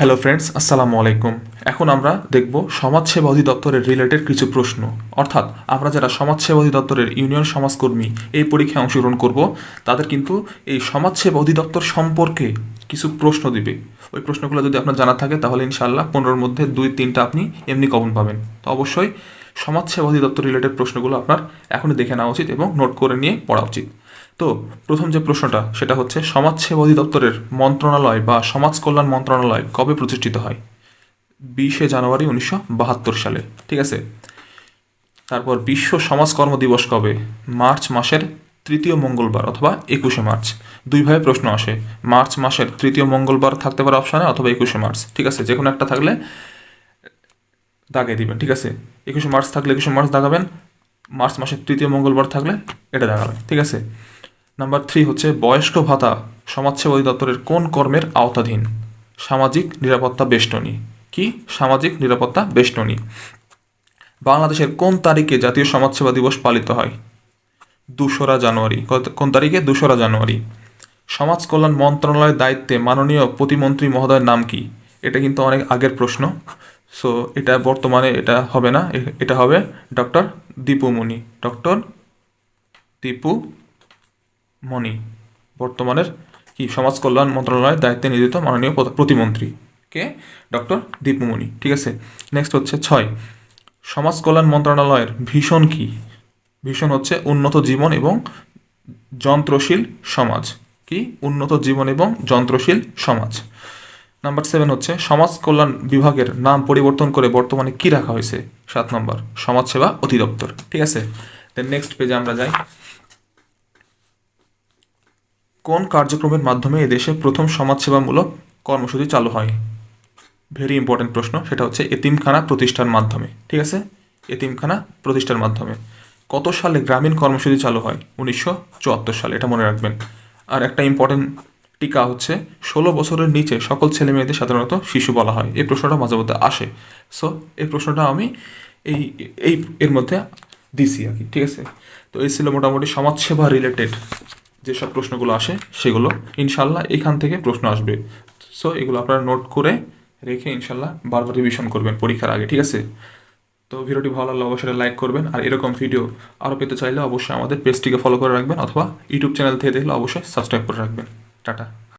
Hello friends আসসালামু আলাইকুম। এখন আমরা দেখব সমাজসেবা অধিদপ্তরের রিলেটেড কিছু প্রশ্ন। অর্থাৎ আমরা যারা সমাজসেবা অধিদপ্তরের ইউনিয়ন সমাজকর্মী এই পরীক্ষায় অংশগ্রহণ করব, তাদের কিন্তু এই সমাজসেবা অধিদপ্তর সম্পর্কে কিছু প্রশ্ন দিবে। ওই প্রশ্নগুলো যদি আপনার জানা থাকে, তাহলে ইনশাল্লাহ পনেরোর মধ্যে দুই, তিনটা আপনি এমনি কমন পাবেন। তো অবশ্যই সমাজসেবা অধিদপ্তর রিলেটেড প্রশ্নগুলো আপনার এখনই দেখে নেওয়া উচিত এবং নোট করে নিয়ে পড়া উচিত। তো প্রথম যে প্রশ্নটা, সেটা হচ্ছে, সমাজসেবা অধিদপ্তরের মন্ত্রণালয় বা সমাজ কল্যাণ মন্ত্রণালয় কবে প্রতিষ্ঠিত হয়? বিশে জানুয়ারি উনিশশো বাহাত্তর সালে, ঠিক আছে? তারপর বিশ্ব সমাজকর্ম দিবস কবে? মার্চ মাসের তৃতীয় মঙ্গলবার অথবা একুশে মার্চ। দুইভাবে প্রশ্ন আসে, মার্চ মাসের তৃতীয় মঙ্গলবার থাকতে পারে অপশানে অথবা একুশে মার্চ, ঠিক আছে? যে কোনো একটা থাকলে দাগিয়ে দিবেন, ঠিক আছে? একুশে মার্চ থাকলে একুশে মার্চ দাগাবেন, মার্চ মাসের তৃতীয় মঙ্গলবার থাকলে এটা দাগাবেন, ঠিক আছে? নাম্বার থ্রি হচ্ছে বয়স্ক ভাতা সমাজসেবা অধিদপ্তরের কোন কর্মের আওতাধীন? সামাজিক নিরাপত্তা বেষ্টনী। কি? সামাজিক নিরাপত্তা বেষ্টনী। বাংলাদেশের কোন তারিখে জাতীয় সমাজসেবা দিবস পালিত হয়? দোসরা জানুয়ারি। কোন তারিখে? দোসরা জানুয়ারি। সমাজ কল্যাণ মন্ত্রণালয়ের দায়িত্বে মাননীয় প্রতিমন্ত্রী মহোদয়ের নাম কি? এটা কিন্তু অনেক আগের প্রশ্ন। সো এটা বর্তমানে এটা হবে না। এটা হবে ডক্টর দীপুমণি। ডক্টর দীপু মণি, বর্তমানের কি সমাজ কল্যাণ মন্ত্রণালয়ের দায়িত্বে নিয়োজিত মাননীয় প্রতিমন্ত্রী। কে? ডক্টর দীপুমণি, ঠিক আছে? নেক্সট হচ্ছে ছয়। সমাজ কল্যাণ মন্ত্রণালয়ের ভীষণ কি? ভীষণ হচ্ছে উন্নত জীবন এবং যন্ত্রশীল সমাজ। কি? উন্নত জীবন এবং যন্ত্রশীল সমাজ। নাম্বার সেভেন হচ্ছে সমাজ কল্যাণ বিভাগের নাম পরিবর্তন করে বর্তমানে কি রাখা হয়েছে? সাত নম্বর, সমাজসেবা অধিদপ্তর, ঠিক আছে? দেন নেক্সট পেজে আমরা যাই। কোন কার্যক্রমের মাধ্যমে এদেশে প্রথম সমাজসেবামূলক কর্মসূচি চালু হয়? ভেরি ইম্পর্টেন্ট প্রশ্ন, সেটা হচ্ছে এতিমখানা প্রতিষ্ঠার মাধ্যমে, ঠিক আছে? এতিমখানা প্রতিষ্ঠার মাধ্যমে। কত সালে গ্রামীণ কর্মসূচি চালু হয়? উনিশশো চুয়াত্তর সালে, এটা মনে রাখবেন। আর একটা ইম্পর্টেন্ট টিকা হচ্ছে, ষোলো বছরের নিচে সকল ছেলে মেয়েদের সাধারণত শিশু বলা হয়। এই প্রশ্নটা মাঝে মধ্যে আসে। সো এই প্রশ্নটা আমি এই এই এর মধ্যে দিছি আর কি, ঠিক আছে? তো এই ছিল মোটামুটি সমাজসেবা রিলেটেড যেসব প্রশ্নগুলো আসে সেগুলো ইনশাল্লাহ এখান থেকে প্রশ্ন আসবে। সো এগুলো আপনারা নোট করে রেখে ইনশাল্লাহ বারবার রিভিশন করবেন পরীক্ষার আগে, ঠিক আছে? তো ভিডিওটি ভালো লাগলে অবশ্যই লাইক করবেন আর এরকম ভিডিও আরও পেতে চাইলে অবশ্যই আমাদের পেজটিকে ফলো করে রাখবেন অথবা ইউটিউব চ্যানেল থেকে দেখলে অবশ্যই সাবস্ক্রাইব করে রাখবেন। টাটা।